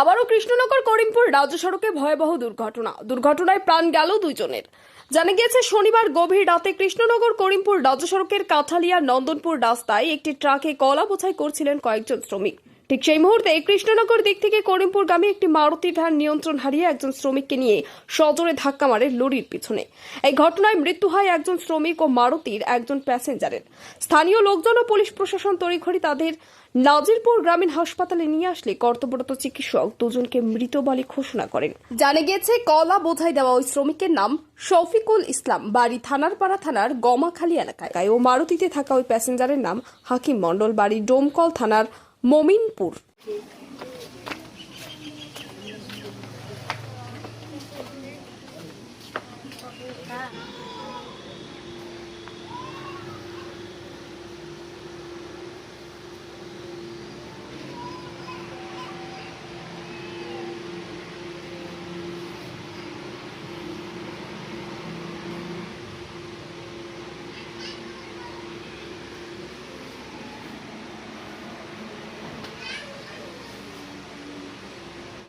আবারও কৃষ্ণনগর, করিমপুর রাজ্য সড়কে ভয়াবহ দুর্ঘটনা। দুর্ঘটনায় প্রাণ গেল দুজনের জানা গিয়েছে, শনিবার গভীর রাতে কৃষ্ণনগর, করিমপুর রাজ্য সড়কের কাঁঠালিয়া নন্দনপুর রাস্তায় একটি ট্রাকে কলা বোঝাই করছিলেন কয়েকজন শ্রমিক। ঠিক সেই মুহূর্তে কৃষ্ণনগর দিক থেকে করিমপুরগামী একটি মারুতি ভ্যান নিয়ন্ত্রণ হারিয়ে একজন শ্রমিককে নিয়ে সজোরে ধাক্কা মারে লরির পিছনে। এই ঘটনায় মৃত্যু হয় একজন শ্রমিক ও মারুতির একজন প্যাসেঞ্জারের। স্থানীয় লোকজন ও পুলিশ প্রশাসন তড়িঘড়ি তাদের নাজিরপুর গ্রামীণ হাসপাতালে নিয়ে আসলে কর্তব্যরত চিকিৎসক দুজনকে মৃত বলে ঘোষণা করেন। জানা গিয়েছে, কলা বোঝাই দেওয়া ওই শ্রমিকের নাম শফিকুল ইসলাম, বাড়ি থানারপাড়া থানার গমাখালী এলাকায়। ও মারুতিতে থাকা ওই প্যাসেঞ্জারের নাম হাকিম মণ্ডল, বাড়ি ডোমকল থানার মোমিনপুর